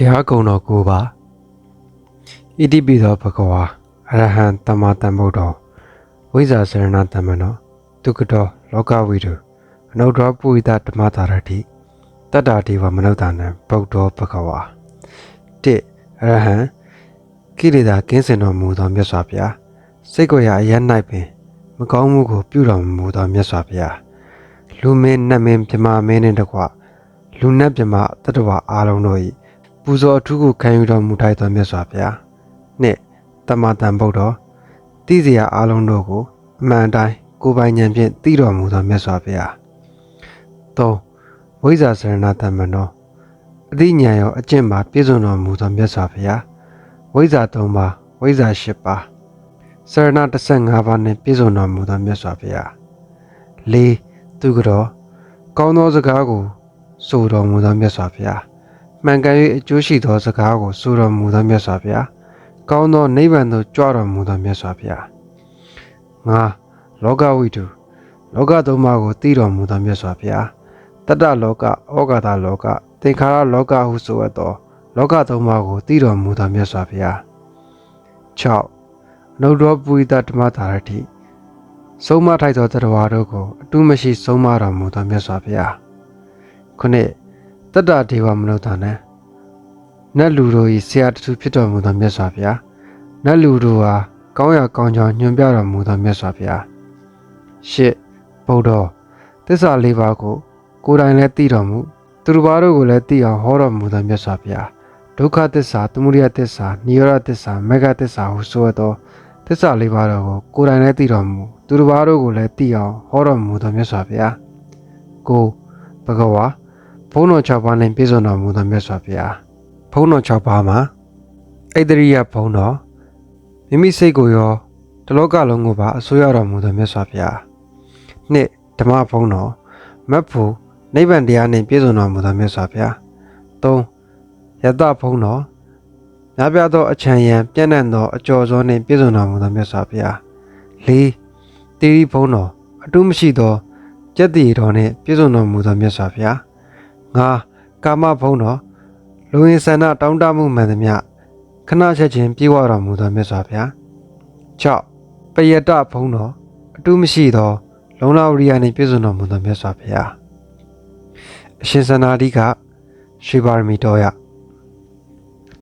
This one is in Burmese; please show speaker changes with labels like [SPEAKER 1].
[SPEAKER 1] ဖျားကုံတော်ကိုပါဣတိပိသောဘဂဝါအရဟံတမတံဗုဒ္ဓောဝိဇာစရဏတမနောဒုက္ကတောလောကဝိတုအနုတ္တရပုရိသဓမ္မတာရတိတတ္တာဒေဝမနုဿာနံဗုဒ္ဓောဘဂဝါတိအရဟံကိလေသာကင်းစင်တော်မူသောမြတ်စွာဘုရားစိတ်ကိုယ်ရာအရ၌ပင် မကောင်းမှုကို ပြုတော်မူသောမြတ်စွာဘုရားလူမင်းနတ်မင်းမြမမင်းနှင့်တကွလူနတ်မြမတတ္တဝါအားလုံးတို့၏ပူ ဇော်အထူးကိုခံယူတော်မူထိုက်သောမြတ်စွာဘုရားနှင့်တမတန်ဗုဒ္ဓောတိစရာအားလုံးတို့ကိုအမှန်အတိုင်းကိုယ်ပိုင်ဉာဏ်ဖြင့်သိတော်မူသောမြတ်စွာဘုရား၃ဝိဇ္ဇာစရဏတမနောအသိဉာဏ်ရောအကျင့်ပါပြည့်စုံတော်မူသောမြတ်စွာဘုရားဝိဇ္ဇာ၃ပါးဝိဇ္ဇာ၈ပါးစရဏ15ပါးနှင့်ပြည့်စုံတော်မူသောမြတ်စွာဘုရား၄သူကတော့ကောင်းသောစကားကိုဆိုတော်မူသောမြတ်စွာဘုရား မှန်ကန်၍အကျိုးရှိသောစကားကိုဆိုတော်မူသောမြတ်စွာဘုရားကောင်းသောနိဗ္ဗာန်သို့ကြွတော်မူသောမြတ်စွာဘုရား၅လောကဝိတုလောကသုံးပါးကိုသိတော်မူသောမြတ်စွာဘုရားတတ္တလောကဩဃာတလောကသင်္ခါရလောကဟုဆိုအပ်သော လောကသုံးပါးကိုသိတော်မူသောမြတ်စွာဘုရား၆အနုတ္တရပုရိသဓမ္မတာရတိဆုံးမထိုက်သောတရားတို့ကိုအတုမရှိဆုံးမတော်မူသောမြတ်စွာဘုရားခုနှစ် တတ္တဒေဝမနုဿာနံနတ်လူတို့၏ဆရာတသူဖြစ်တော်မူသောမြတ်စွာဘုရားနတ်လူတို့ဟာကောင်းရာကောင်းကြောင်းညွှန်ပြတော်မူသောမြတ်စွာဘုရားရှစ်ဗုဒ္ဓသစ္စာလေးပါးကို ကိုယ်တိုင်လည်းသိတော်မူသူတို့ဘာတို့ကိုလည်းသိအောင်ဟောတော်မူသောမြတ်စွာဘုရားဒုက္ခသစ္စာသမုဒယသစ္စာនិရောဓသစ္စာမေဃသစ္စာဟုဆိုသောသစ္စာလေးပါးတို့ကိုကိုယ်တိုင်လည်းသိတော်မူသူတို့ဘာတို့ကိုလည်းသိအောင်ဟောတော်မူသောမြတ်စွာဘုရားကိုဘဂဝါ ဘုန်းတော်၆ပါးနှင့်ပြည့်စုံတော်မူသောမြတ်စွာဘုရားဘုန်းတော်၆ပါးမှာဣတရိယဘုန်းတော်မိမိစိတ်ကိုရောတလောကလုံးကိုပါအစိုးရတော်မူသောမြတ်စွာဘုရားနှစ်ဓမ္မဘုန်းတော်မတ်ဖို့နိဗ္ဗာန်တရားနှင့်ပြည့်စုံတော်မူသောမြတ်စွာဘုရားသုံးယတဘုန်းတော်များပြားသောအချမ်းရံပြန့်နှံ့သောအကျော်စောနှင့်ပြည့်စုံတော်မူသောမြတ်စွာဘုရားလေးတိရိဘုန်းတော်အတုမရှိသောကျက်တည်တော်နှင့်ပြည့်စုံတော်မူသောမြတ်စွာဘုရား ငါကာမဘုန်းတော်လူဝင်ဆန္ဒတောင်းတမှုမှန်သမျှခဏချက်ချင်းပြေဝတော်မူသောမြတ်စွာဘုရား6ပယတဘုန်းတော်အတုမရှိသော လုံလဝရိယနှင့်ပြည့်စုံတော်မူသောမြတ်စွာဘုရားအရှင်သန္တာတိကရွှေပါရမီတော်ရ